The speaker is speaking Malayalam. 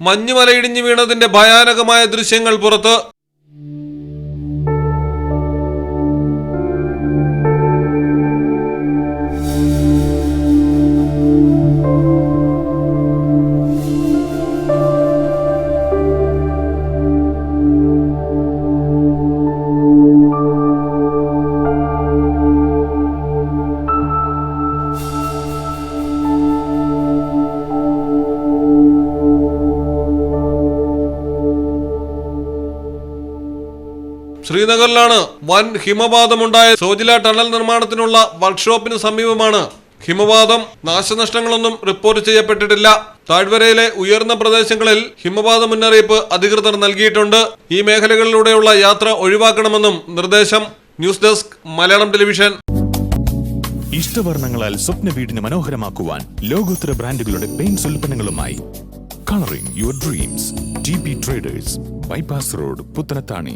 മഞ്ഞുമലയിടിഞ്ഞു വീണതിന്റെ ഭയാനകമായ ദൃശ്യങ്ങൾ പുറത്ത് ശ്രീനഗറിലാണ് വൻ ഹിമപാതമുണ്ടായ സോജില ടണൽ നിർമ്മാണത്തിനുള്ള വർക്ക്ഷോപ്പിന് സമീപമാണ് ഹിമപാതം. നാശനഷ്ടങ്ങളൊന്നും റിപ്പോർട്ട് ചെയ്യപ്പെട്ടിട്ടില്ല. താഴ്വരയിലെ ഉയർന്ന പ്രദേശങ്ങളിൽ ഹിമപാത മുന്നറിയിപ്പ് അധികൃതർ നൽകിയിട്ടുണ്ട്. ഈ മേഖലകളിലൂടെയുള്ള യാത്ര ഒഴിവാക്കണമെന്നും നിർദ്ദേശം. News desk Malayalam television. ഇഷ്ടവർണങ്ങളാൽ സ്വപ്ന വീടിന് മനോഹരമാക്കുവാൻ ലോകോത്തര ബ്രാൻഡുകളുടെ paints ഉൽപ്പന്നങ്ങളുമായി. Colouring your dreams. T traders. Bypass road Puthanathani.